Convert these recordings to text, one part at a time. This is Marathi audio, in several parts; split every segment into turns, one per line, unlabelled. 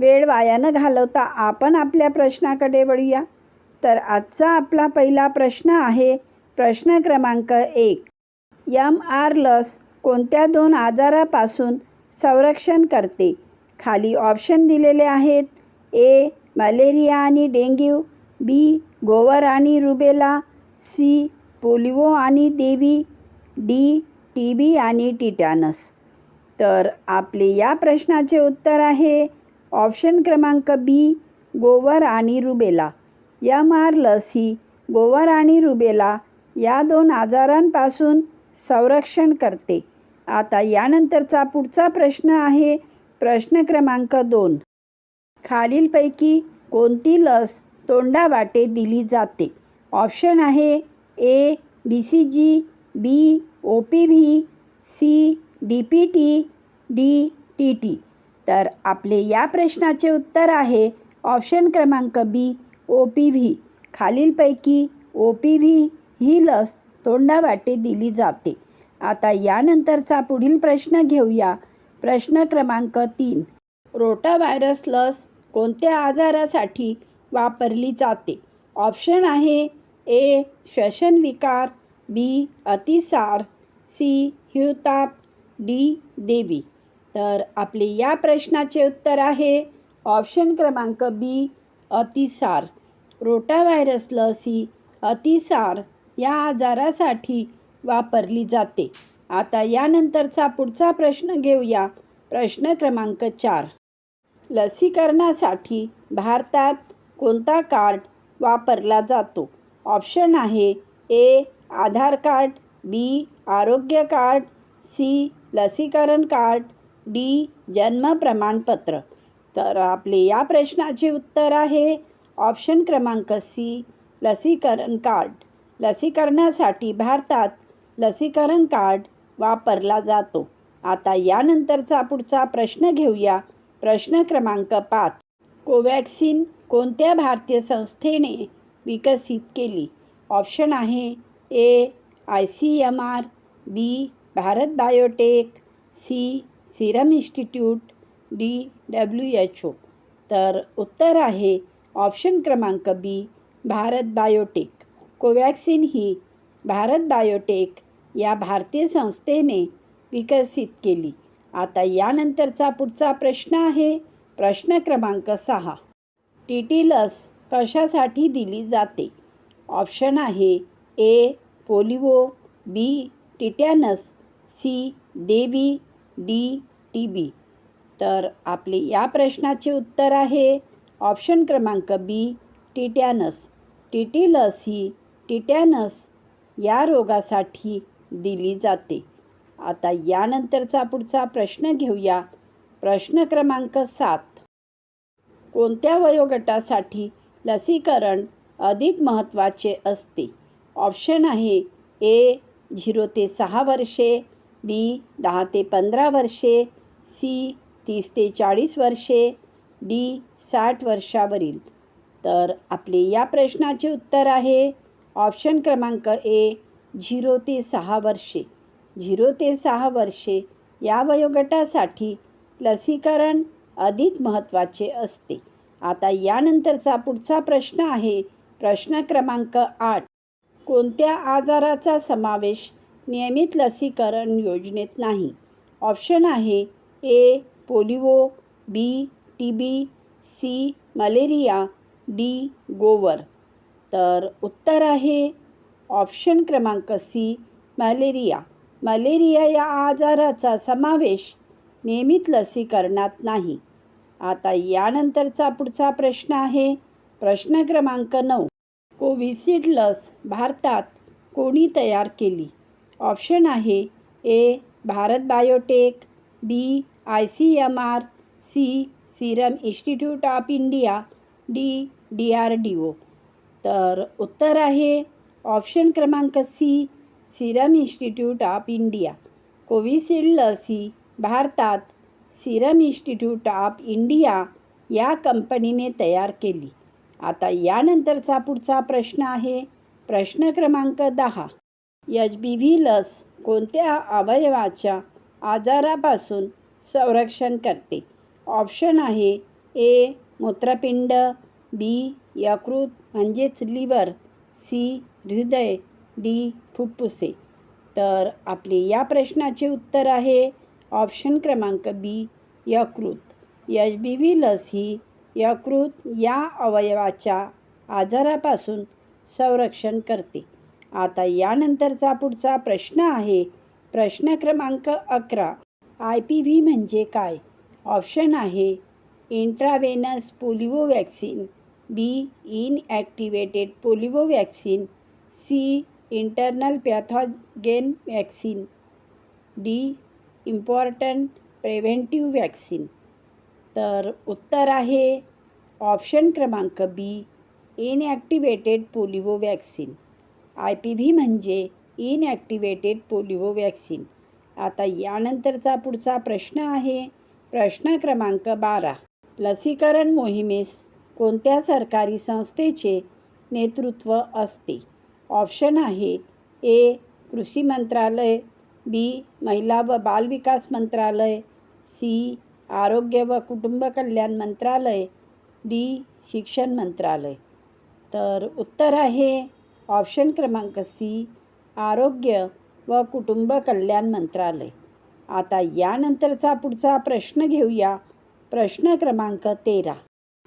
वेळ वाया न घालवता आपण आपल्या प्रश्नाकडे वळूया. तर आजचा आपला पहिला प्रश्न आहे प्रश्न क्रमांक एक. यम आर लस कोणत्या दोन आजारापासून संरक्षण करते? खाली ऑप्शन दिलेले आहेत. ए मलेरिया आणि डेंग्यू. बी गोवर आणि रुबेला. सी पोलिओ आणि देवी. डी टी बी आणि टिटॅनस. तर आपले या प्रश्नाचे उत्तर आहे ऑप्शन क्रमांक बी गोवर आणि रुबेला. एम आर लस ही गोवर आणि रुबेला या दोन आजारांपासून संरक्षण करते. आता यानंतरचा पुढचा प्रश्न आहे प्रश्न क्रमांक दोन. खालीलपैकी कोणती लस तोंडावाटे दिली जाते? ऑप्शन आहे A B C G B O P V C D P T D T T तर आपले या प्रश्नाचे उत्तर आहे ऑप्शन क्रमांक बी ओ पी व्ही खालीलपैकी ओ पी व्ही ही लस तोंडावाटे दिली जाते. आता यानंतरचा पुढील प्रश्न घेऊया. प्रश्न क्रमांक तीन. रोटाव्हायरस लस कोणत्या आजारासाठी वापरली जाते? ऑप्शन आहे ए श्वसन विकार बी अतिसार सी हिवताप डी देवी. तर आपले या प्रश्नाचे उत्तर आहे ऑप्शन क्रमांक बी अतिसार. रोटाव्हायरस लस ही अतिसार या आजारासाठी वापरली जाते. आता यानंतरचा पुढचा प्रश्न घेऊया. प्रश्न क्रमांक चार. लसीकरणासाठी भारतात कोणता कार्ड वापरला जातो? ऑप्शन आहे ए आधार कार्ड बी आरोग्य कार्ड सी लसीकरण कार्ड डी जन्म प्रमाणपत्र. तर आपले या प्रश्नाचे उत्तर आहे ऑप्शन क्रमांक सी लसीकरण कार्ड. लसीकरणासाठी भारतात लसीकरण कार्ड वापरला जातो. आता यानंतरचा पुढचा प्रश्न घेऊया. प्रश्न क्रमांक पाच. कोवॅक्सिन कोणत्या भारतीय संस्थेने विकसित केली? ऑप्शन आहे A I C M R B Bharat biotech C serum institute D W H O. तर उत्तर आहे ऑप्शन क्रमांक बी भारत बायोटेक. कोवॅक्सिन ही भारत बायोटेक या भारतीय संस्थेने विकसित केली. आता यानंतरचा पुढचा प्रश्न आहे. प्रश्न क्रमांक सहा. टी टी लस कशासाठी दिली जाते? ऑप्शन आहे A polio B tetanus C देवी डी टी बी. तर आपले या प्रश्नाचे उत्तर आहे. ऑप्शन क्रमांक बी टिटॅनस. टी टी लस ही टिटॅनस या रोगासाठी दिली जाते. आता यानंतरचा पुढचा प्रश्न घेऊया. प्रश्न क्रमांक सात. कोणत्या वयोगटासाठी लसीकरण अधिक महत्त्वाचे असते? ऑप्शन आहे ए झिरो ते सहा वर्षे बी दहा ते पंधरा वर्षे सी तीस ते चाळीस वर्षे डी साठ वर्षावरील. तर आपले या प्रश्नाचे उत्तर आहे ऑप्शन क्रमांक ए झिरो ते सहा वर्षे. झिरो ते सहा वर्षे या वयोगटासाठी लसीकरण अधिक महत्त्वाचे असते. आता यानंतरचा पुढचा प्रश्न आहे प्रश्न क्रमांक आठ. कोणत्या आजाराचा समावेश नियमित लसीकरण योजनेत नाही. ऑप्शन आहे A polio B T B C malaria D गोवर. तर उत्तर आहे ऑप्शन क्रमांक सी मलेरिया. मलेरिया या आजाराचा समावेश नियमित लसीकरणात नाही. आता यानंतरचा पुढचा प्रश्न आहे. प्रश्न क्रमांक नऊ. कोविशिल्ड लस भारतात कोणी तयार केली? ऑप्शन आहे A Bharat biotech B I C M R C serum institute of India D D R D O. तर उत्तर आहे ऑप्शन क्रमांक C serum institute of India. Covishield लस ही भारतात सिरम इन्स्टिट्यूट ऑफ इंडिया या कंपनीने तयार केली. आता यानंतरचा पुढचा प्रश्न आहे. प्रश्न क्रमांक दहा. एच बी व्ही लस कोणत्या अवयवाच्या आजारापासून संरक्षण करते? ऑप्शन आहे ए मूत्रपिंड बी यकृत म्हणजेच लिव्हर सी हृदय डी फुफ्फुसे तर आपले या प्रश्नाचे उत्तर आहे ऑप्शन क्रमांक बी यकृत. एच बी व्ही लस ही यकृत या अवयवाच्या आजारापासून संरक्षण करते. आता यानंतरचा पुढचा प्रश्न आहे. प्रश्न क्रमांक अकरा. आय पी व्ही म्हणजे काय? ऑप्शन आहे intravenous polio vaccine B inactivated polio vaccine C internal pathogen vaccine D important preventive vaccine तर उत्तर आहे ऑप्शन क्रमांक B inactivated polio vaccine I P V म्हणजे इनॲक्टिवेटेड पोलिओ वॅक्सिन आता यानंतरचा पुढचा प्रश्न आहे. प्रश्न क्रमांक बारा. लसीकरण मोहिमेस कोणत्या सरकारी संस्थेचे नेतृत्व असते? ऑप्शन आहे ए. कृषी मंत्रालय बी. महिला व बालविकास मंत्रालय सी. आरोग्य व कुटुंब कल्याण मंत्रालय डी. शिक्षण मंत्रालय. तर उत्तर आहे ऑप्शन क्रमांक सी आरोग्य व कुटुंब कल्याण मंत्रालय. आता यानंतरचा पुढचा प्रश्न घेऊया. प्रश्न क्रमांक तेरा.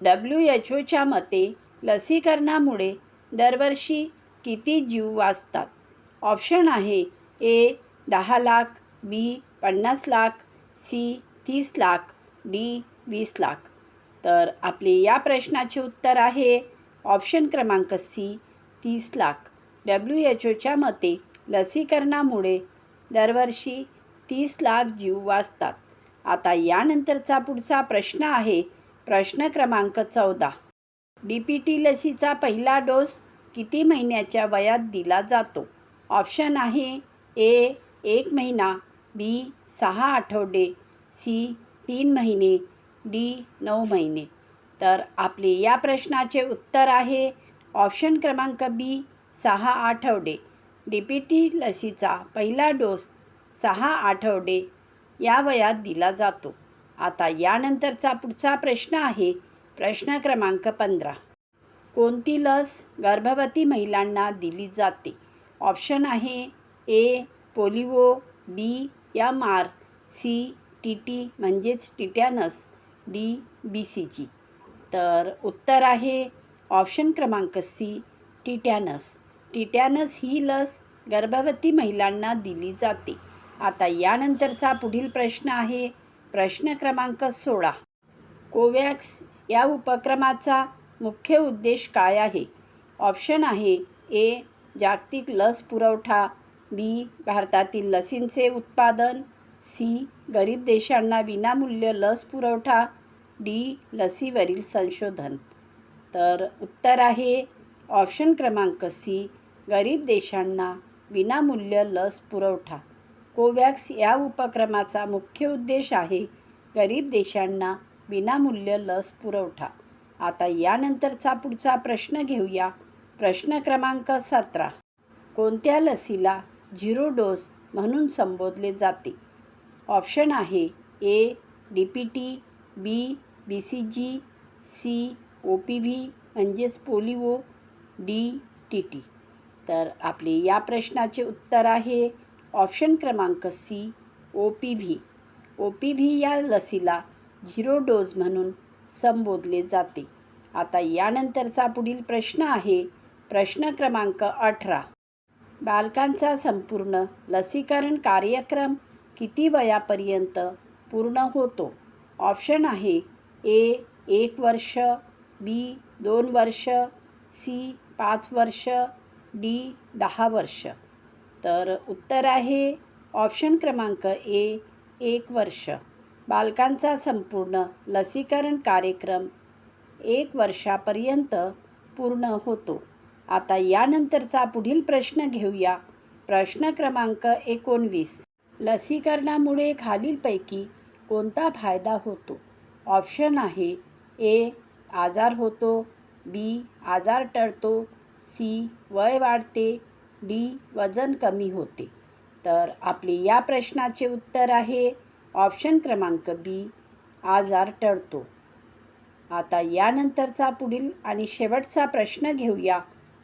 डब्ल्यू एच ओच्या मते लसीकरणामुळे दरवर्षी किती जीव वाचतात? ऑप्शन आहे ए दहा लाख बी पन्नास लाख सी तीस लाख डी वीस लाख. तर आपले या प्रश्नाचे उत्तर आहे ऑप्शन क्रमांक सी तीस लाख. डब्ल्यू एच ओच्या मते लसीकरणामुळे दरवर्षी तीस लाख जीव वाचतात. आता यानंतरचा पुढचा प्रश्न आहे प्रश्न क्रमांक चौदा. डी पी टी लसीचा पहिला डोस किती महिन्याच्या वयात दिला जातो? ऑप्शन आहे ए एक महिना बी सहा आठवडे सी तीन महिने डी नऊ महिने. तर आपले या प्रश्नाचे उत्तर आहे ऑप्शन क्रमांक बी सहा आठवडे. डी पी टी लसीचा पहिला डोस सहा आठवडे या वयात दिला जातो. आता यानंतरचा पुढचा प्रश्न आहे. प्रश्न क्रमांक पंधरा. कोणती लस गर्भवती महिलांना दिली जाते? ऑप्शन आहे A polio B M R C T T म्हणजेच tetanus D B C G. तर उत्तर आहे ऑप्शन क्रमांक सी टिटॅनस. टिटॅनस ही लस गर्भवती महिलांना दिली जाते. आता यानंतरचा पुढील प्रश्न आहे. प्रश्न क्रमांक सोळा. कोवॅक्स या उपक्रमाचा मुख्य उद्देश काय आहे? ऑप्शन आहे ए जागतिक लस पुरवठा बी भारतातील लसींचे उत्पादन सी गरीब देशांना विनामूल्य लस पुरवठा डी लसीवरील संशोधन. तर उत्तर आहे ऑप्शन क्रमांक सी गरीब देशांना विनामूल्य लस पुरवठा. कोवॅक्स या उपक्रमाचा मुख्य उद्देश आहे गरीब देशांना विनामूल्य लस पुरवठा. आता यानंतरचा पुढचा प्रश्न घेऊया. प्रश्न क्रमांक सतरा. कोणत्या लसीला झिरो डोस म्हणून संबोधले जाते? ऑप्शन आहे A D P T B B C G C O P V म्हणजेच पोलिओ डी टी टी. तर आपले या प्रश्नाचे उत्तर आहे ऑप्शन क्रमांक C O P V O P V या लसीला झिरो डोज म्हणून संबोधले जाते. आता यानंतरचा पुढील प्रश्न आहे प्रश्न क्रमांक अठरा. बालकांचा संपूर्ण लसीकरण कार्यक्रम किती वयापर्यंत पूर्ण होतो? ऑप्शन आहे ए एक वर्ष बी दोन वर्ष सी पाच वर्ष डी दहा वर्ष. तर उत्तर आहे ऑप्शन क्रमांक ए एक वर्ष. बालकांचा संपूर्ण लसीकरण कार्यक्रम एक वर्षापर्यंत पूर्ण होतो. आता यानंतरचा पुढील प्रश्न घेऊया. प्रश्न क्रमांक एकोणवीस. लसीकरणामुळे खालीलपैकी कोणता फायदा होतो? ऑप्शन आहे ए आजार होतो बी आजार टळतो सी वय वाढते डी वजन कमी होते. तर आपले या प्रश्नाचे उत्तर आहे ऑप्शन क्रमांक बी आजार टळतो. आता यानंतरचा पुढील आणि शेवटचा प्रश्न घेऊया.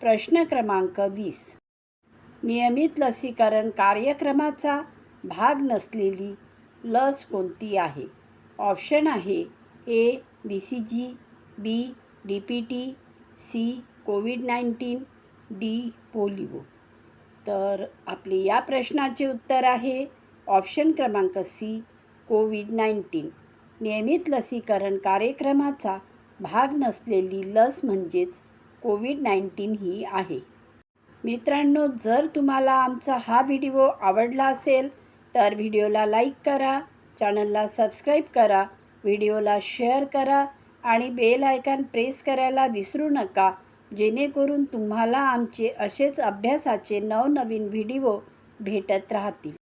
प्रश्न क्रमांक वीस. नियमित लसीकरण कार्यक्रमाचा भाग नसलेली लस कोणती आहे? ऑप्शन आहे A B C G B D P T C covid nineteen D polio. तर आपले या प्रश्नाचे उत्तर आहे ऑप्शन क्रमांक सी कोविड नाईन्टीन नियमित लसीकरण कार्यक्रमाचा भाग नसलेली लस म्हणजेच कोविड नाईन्टीन ही आहे. मित्रांनो जर तुम्हाला आमचा हा व्हिडिओ आवडला असेल तर व्हिडिओला लाईक करा चॅनलला सबस्क्राईब करा व्हिडिओला शेअर करा आणि बेल आयकॉन प्रेस करायला विसरू नका. जेणेकरून तुम्हाला आमचे असेच अभ्यासाचे नवनवीन व्हिडिओ भेटत राहतील.